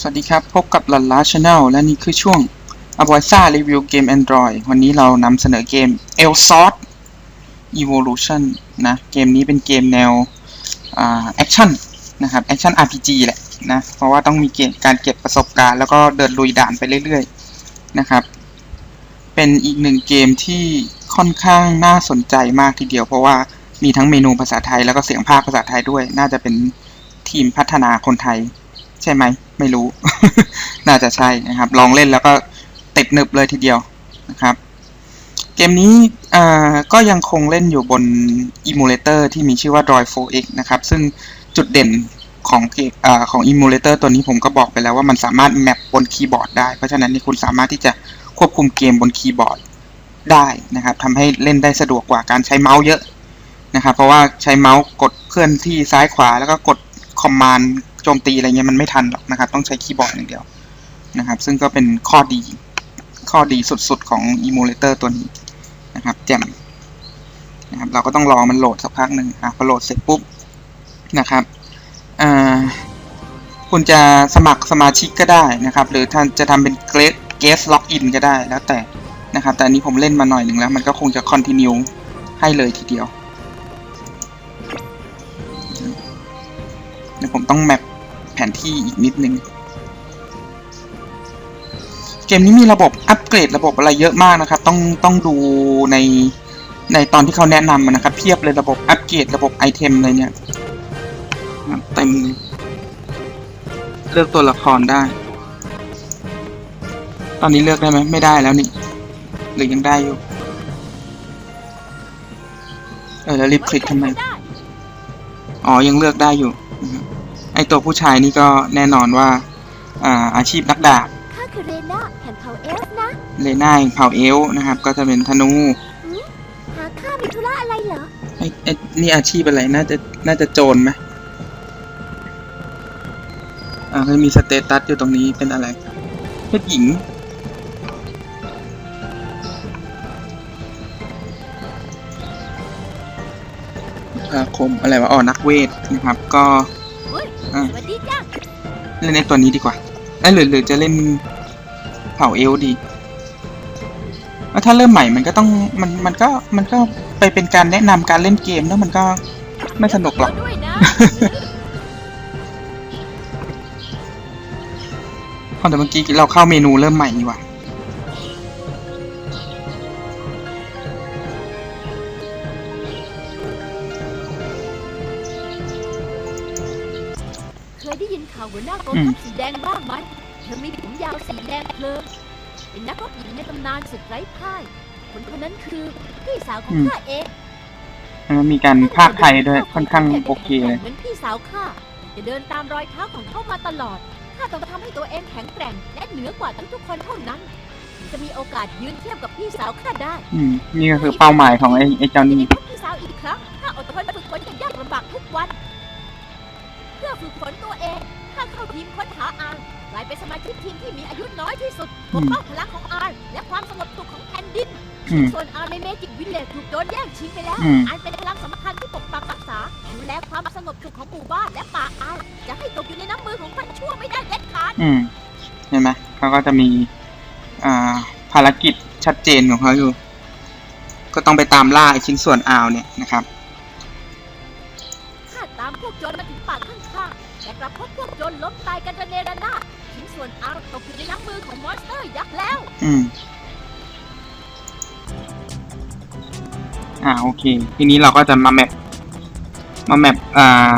สวัสดีครับ พบกับลันลาชาแนลและนี่คือช่วงอ a b o y s a รีวิวเกม Android วันนี้เรานำเสนอเกม e l s o r t Evolution นะ เกมนี้เป็นเกมแนวแอคชั่นนะครับแอคชั่น RPG แหละนะ เพราะว่าต้องมีเกมการเก็บประสบการณ์ แล้วก็เดินลุยด่านไปเรื่อยๆ นะครับ เป็นอีกหนึ่งเกมที่ค่อนข้างน่าสนใจมากทีเดียว เพราะว่ามีทั้งเมนูภาษาไทย แล้วก็เสียงภาคภาษาไทยด้วย น่าจะเป็นทีมพัฒนาคนไทย ใช่ไหม ไม่รู้ น่าจะใช่นะครับ ลองเล่นแล้วก็ติดหนึบเลยทีเดียวนะครับ เกมนี้ก็ยังคงเล่นอยู่บน emulator ที่มีชื่อว่า Droid 4X นะครับ ซึ่งจุดเด่นของเกมอาของ emulator ตัวนี้ผมก็บอกไปแล้วว่ามันสามารถแมปบนคีย์บอร์ดได้ เพราะฉะนั้นนี่คุณสามารถที่จะควบคุมเกมบนคีย์บอร์ดได้นะครับทำให้เล่นได้สะดวกกว่าการใช้เมาส์เยอะนะครับ เพราะว่าใช้เมาส์กดเคลื่อนที่ซ้ายขวาแล้วก็กดคอมมานด์ โจมตีอะไรเงี้ยมันไม่ทันหรอกนะครับ ต้องใช้คีย์บอร์ดอย่างเดียวนะครับ ซึ่งก็เป็นข้อดี ข้อดีสุดๆของ emulator ตัวนี้นะครับแจ่มนะครับเราก็ต้องรอมันโหลดสักพักหนึ่งอะพอโหลดเสร็จปุ๊บนะครับอ่าคุณจะสมัครสมาชิกก็ได้นะครับ หรือท่านจะทำเป็นเกสเกสล็อกอินก็ได้แล้วแต่นะครับ แต่อันนี้ผมเล่นมาหน่อยหนึ่งแล้ว มันก็คงจะ continue ให้เลยทีเดียวเดี๋ยวผมต้องแมป แผนที่อีกนิดนึง เกมนี้มีระบบอัปเกรดระบบอะไรเยอะมากนะครับ ต้องต้องดูในในตอนที่เขาแนะนำนะครับ เพียบเลยระบบอัปเกรดระบบไอเทมเลยเนี่ยเต็มเลือกตัวละครได้ ตอนนี้เลือกได้ไหมไม่ได้แล้วนี่หรือยังได้อยู่ เออแล้วรีบคลิกทำไม อ๋อ ยังเลือกได้อยู่ ไอตัวผู้ชายนี่ก็แน่นอนว่าอ่าอาชีพนักดาบข้าคือเรน่าแห่งเผ่าเอลฟ์นะเลน่าแห่งเผ่าเอลฟ์นะครับ ก็จะเป็นธนูหาข้ามีธุระอะไรเหรอ ไอไอนี่อาชีพอะไรน่าจะน่าจะโจรไหมอ่าก็มีสเตตัสอยู่ตรงนี้เป็นอะไรเพศหญิง อาคมอะไรวะอ๋อนักเวทนะครับ ก็ เล่นในตัวนี้ดีกว่าเอ้ยหรือหรือจะเล่นเผ่าเอลฟ์ดีแล้วถ้าเริ่มใหม่มันก็ต้องมันมันก็มันก็ไปเป็นการแนะนำการเล่นเกมแล้วมันก็ไม่สนุกหรอกด้วยนะเพราะแต่เมื่อกี้เราเข้าเมนูเริ่มใหม่ดีกว่า กองอืมทัพสีแดงบ้างไหมเธอมีผมยาวสีแดงเพลิงเป็นนักรบหญิงในตำนานสุดไร้พ่ายคนคนนั้นคือพี่สาวของข้าเองมันมีการภาคไทยด้วยค่อนข้างโอเคเลยเหมือนพี่สาวข้าจะเดินตามรอยเท้าของเขามาตลอดข้าต้องทำให้ตัวเองแข็งแกร่งและเหนือกว่าทุกๆคนเท่านั้น จะมีโอกาสยืนเทียบกับพี่สาวข้าได้ อืมนี่ก็คือเป้าหมายของไอ้ไอ้เจ้าจะนี่ได้พบพี่สาวอีกครั้งข้าอดทนฝึกฝนอย่างยากลำบากทุกวัน เพื่อฝึกฝนตัวเองข้าเข้าทีมค้นหาอานกลายเป็นสมาชิกทีมที่มีอายุน้อยที่สุดปกป้องพลังของอานและความสงบสุขของแผ่นดิน อืม ส่วนอานในเมจิกวิลเลจถูกโดนแย่งชิงไปแล้ว อืมอานเป็นพลังสำคัญที่ปกปักรักษาดูแลความสงบสุขของหมู่บ้านและป่าอานจะให้ตกอยู่ในน้ำมือของคนชั่วไม่ได้เด็ดขาด อืม เห็นไหมเขาก็จะมี อ่า ภารกิจชัดเจนของเขาอยู่ ก็ต้องไปตามล่าไอ้ชิ้นส่วนอาวเนี่ยนะครับ ข้าตามพวกโจรมาถึงป่าข้างๆแต่ กลับพบพวกโจรล้มตายกันระเนระนาดชิ้นส่วนอานตกอยู่ในน้ำมือของมอนสเตอร์ยักษ์แล้ว อืม อ่าโอเค ทีนี้เราก็จะมาแมป มาแมป อ่า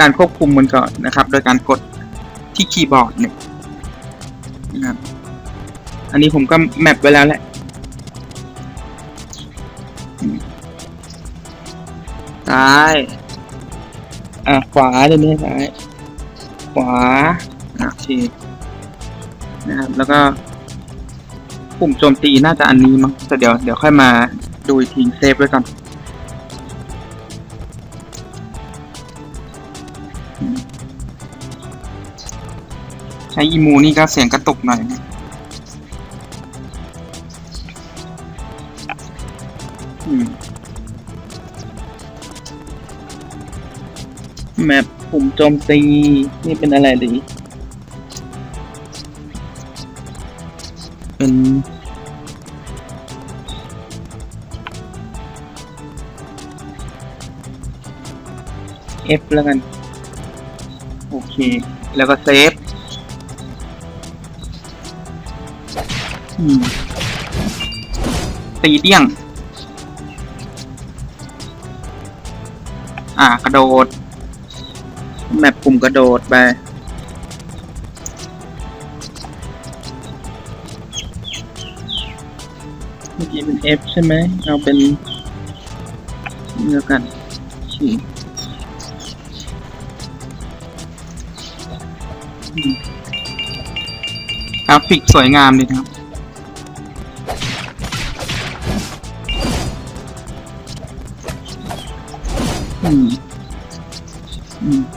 การควบคุมมันก่อนนะครับ โดยการกดที่คีย์บอร์ดเนี่ยนะครับ อันนี้ผมก็แมปไว้แล้วแหละอืมซ้าย อ่าขวาเดี๋ยวนี้ซ้าย ขวาอะโอเคนะครับแล้วก็ปุ่มโจมตีน่าจะอันนี้มั้งแต่เดี๋ยวเดี๋ยวค่อยมาดูอีกทีเซฟไว้ก่อนอืมใช้อีมูนี่ก็เสียงกระตุกหน่อยนะแมป ปุ่มโจมตีนี่เป็นอะไรดีเป็น F แล้วกัน โอเค แล้วก็เซฟอืมตีเดี้ยง อ่า กระโดด แมปปุ่มกระโดดไป เมื่อกี้เป็น F ใช่ไหม เอาเป็นนี่แล้วกันฉีกอืมกราฟิกสวยงามดีครับ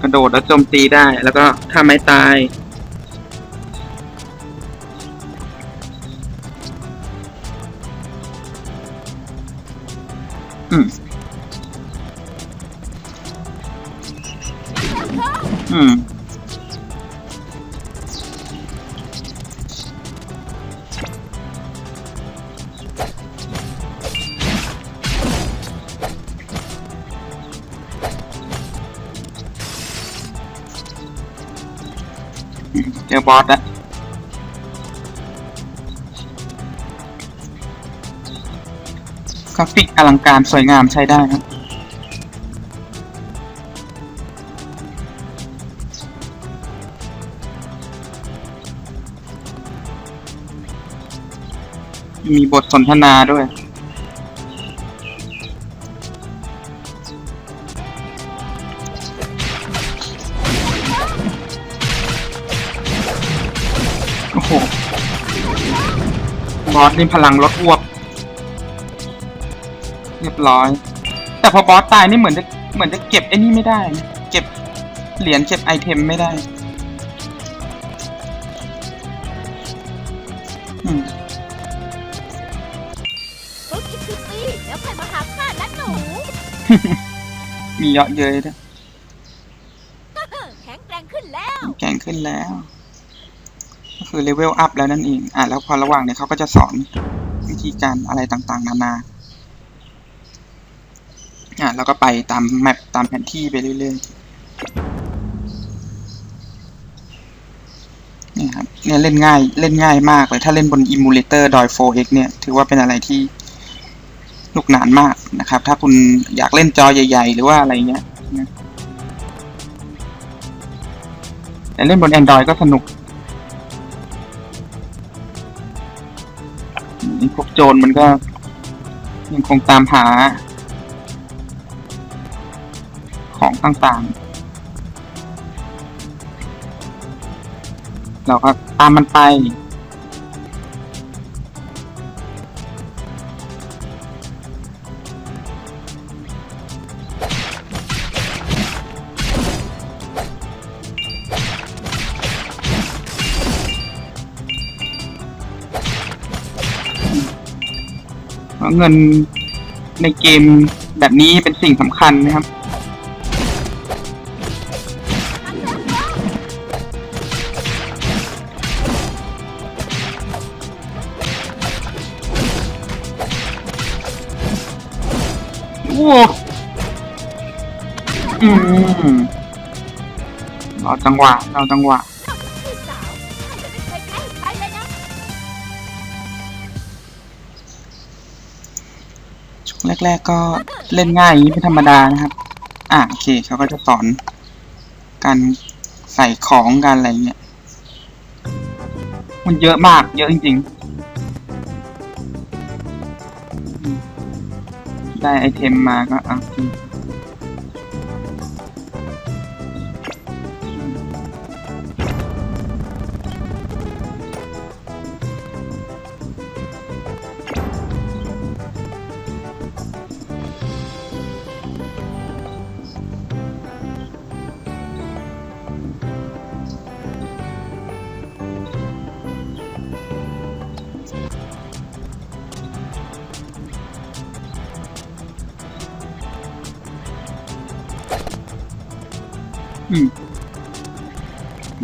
กระโดดแล้วโจมตีได้ แล้วก็ถ้าไม่ตาย เจอบอสแล้วกราฟิกอลังการสวยงามใช้ได้ครับมีบทสนทนาด้วย โอ้โหบอสนี่พลังลดอ้วก เรียบร้อย แต่พอบอสตายนี่เหมือนจะเหมือนจะเก็บไอ้นี่ไม่ได้นะเก็บเหรียญเก็บไอเทมไม่ได้อืมฝึกอีกสิบปีแล้วค่อยมาหาข้านะหนู มีเยอะเย้ยด้วยแข็งแกร่งขึ้นแล้ว แก่งขึ้นแล้วก็ คือเลเวลอัพแล้วนั่นเอง อะแล้วพอระหว่างเนี่ยเขาก็จะสอนวิธีการอะไรต่างๆ นานา อะแล้วก็ไปตามแมปตามแผนที่ไปเรื่อยๆ นี่ครับเนี่ยเล่นง่ายเล่นง่ายมากเลย ถ้าเล่นบนอิมูเลเตอร์ดอย 4x เเนี่ย ถือว่าเป็นอะไรที่ลูกหนานมากนะครับ ถ้าคุณอยากเล่นจอใหญ่ ๆ หรือว่าอะไรเงี้ยแต่เล่นบน Android ก็สนุก พวกโจรมันก็ยังคงตามหา ของต่างๆ เราก็ตามมันไป เงินในเกมแบบนี้เป็นสิ่งสำคัญนะครับ โอ้อืมรอจังหวะรอจังหวะ แรก ๆ ก็เล่นง่ายอย่างนี้เป็นธรรมดานะครับ อะโอเคเขาก็จะสอน การใส่ของการอะไรเงี้ย มันเยอะมาก เยอะจริงๆ ได้ไอเทมมาก็อะ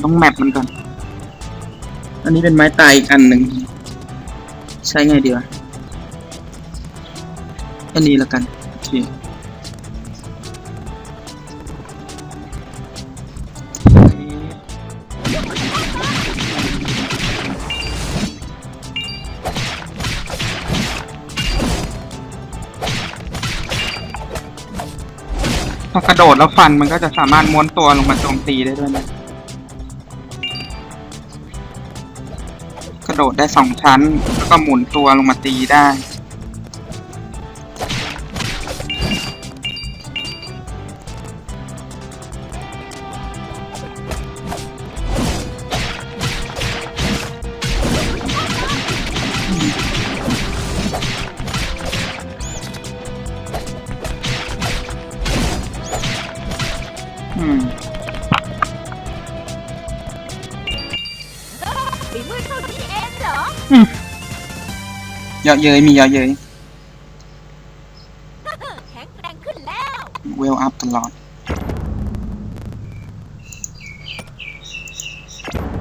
ต้องแมปมันก่อน อันนี้เป็นไม้ตายอีกอันหนึ่ง ใช้ไงดีวะอันนี้ละกัน โอเค พอกระโดดแล้วฟันมันก็จะสามารถม้วนตัวลงมาโจมตีได้ด้วยนะกระโดดได้สองชั้น แล้วก็หมุนตัวลงมาตีได้ ยอะเย้ยมีเยอะเย้ยแข็งแกร่งขึ้นแล้วเวลอัพตลอด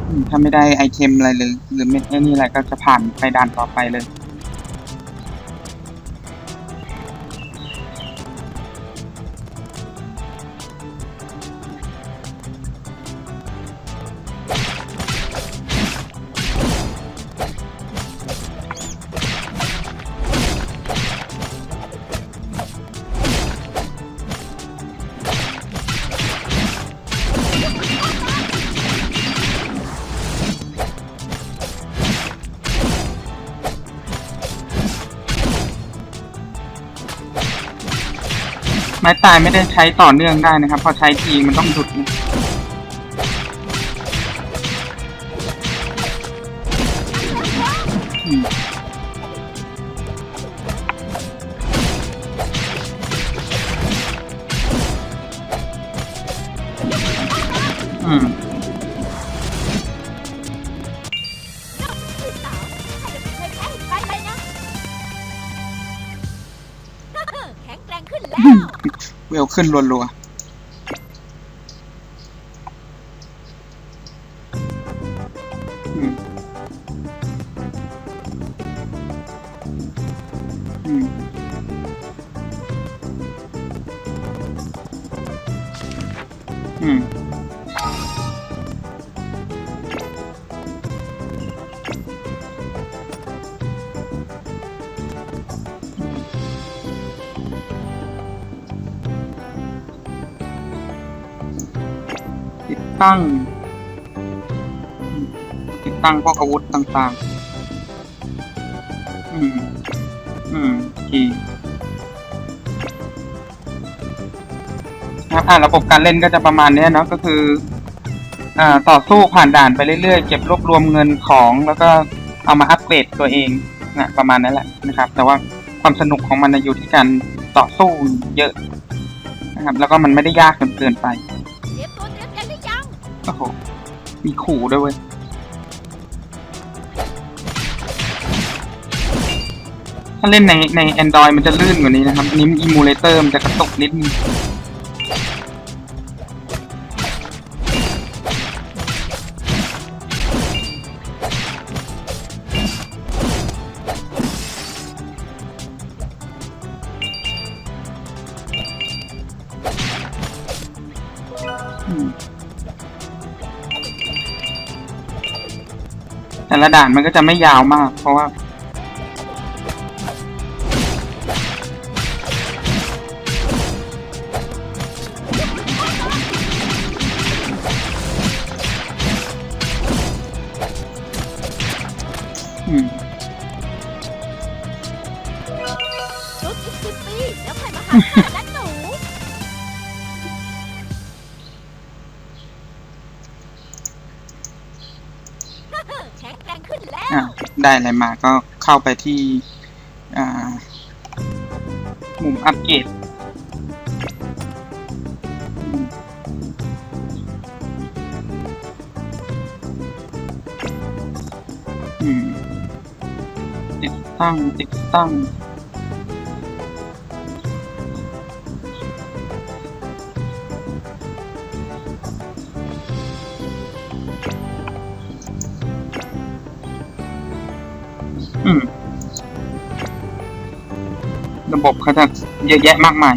อืมถ้าไม่ได้ไอเทมอะไรเลยหรือไม่ไอ้นี่อะไรก็จะผ่านไปด่านต่อไปเลย ไม้ตายไม่ได้ใช้ต่อเนื่องได้นะครับ พอใช้ทีมันต้องหยุดนะ เวลขึ้นรัวๆอืมอืม ตั้ง ติดตั้งพวกอาวุธต่างๆ อืม อืมโอเคครับอ่าระบบการเล่นก็จะประมาณนี้เนาะก็คือ อ่าต่อสู้ผ่านด่านไปเรื่อยๆ เก็บรวบรวมเงินของแล้วก็เอามาอัปเกรดตัวเองนะประมาณนั้นแหละนะครับ แต่ว่าความสนุกของมันอยู่ที่การต่อสู้เยอะนะครับ แล้วก็มันไม่ได้ยากจนเกินไป โอ้โหมีขู่ด้วยเว้ยถ้าเล่นในใน Android มันจะลื่นกว่านี้นะครับนิมอิมูเลเตอร์มันจะกระตุกนิดนึง ละด่านมันก็จะไม่ยาวมาก เพราะว่า ได้อะไรมาก็เข้าไปที่มุมอัปเกรดติดตั้งติดตั้ง ระบบเขาจะเยอะแยะมากมาย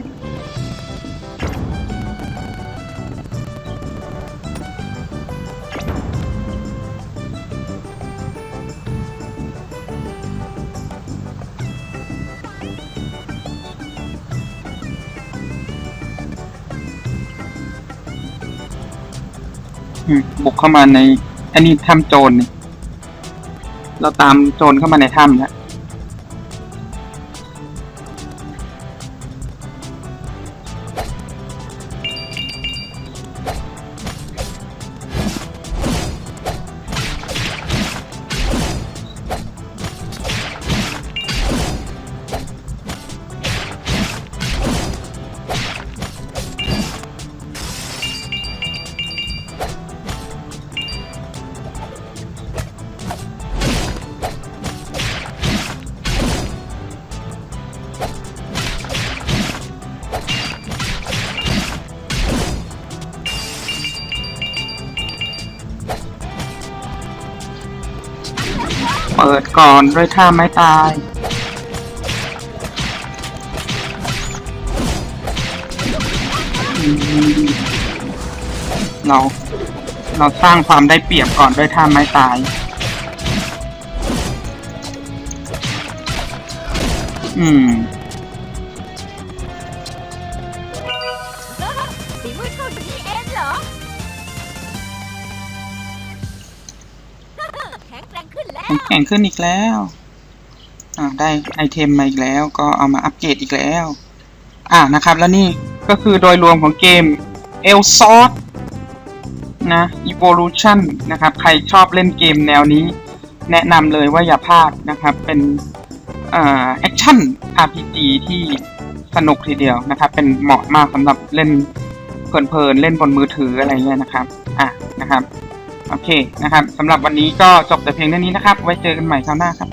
บุกเข้ามาในอันนี้ถ้ำโจรนี่เราตามโจรเข้ามาในถ้ำแล้ว เปิดก่อนด้วยท่าไม้ตาย เรา เราสร้างความได้เปรียบก่อนด้วยท่าไม้ตาย อืม แกร่งขึ้นแข็งขึ้นอีกแล้วอ่าได้ไอเทมมาอีกแล้ว ก็เอามาอัปเกรดอีกแล้ว อ่านะครับแล้วนี่ก็คือโดยรวมของเกม e l s o r t นะ Evolution นะครับ ใครชอบเล่นเกมแนวนี้ แนะนำเลยว่าอย่าพลาดนะครับ เป็นแอคชั่น RPG ที่สนุกทีเดียวนะครับ เป็นเหมาะมากสำหรับเล่นเพลินๆเล่นบนมือถืออะไรเงี้ยนะครับ อะนะครับ โอเคนะครับสำหรับวันนี้ก็จบแต่เพียงเท่านี้นะครับ ไว้เจอกันใหม่คราวหน้าครับ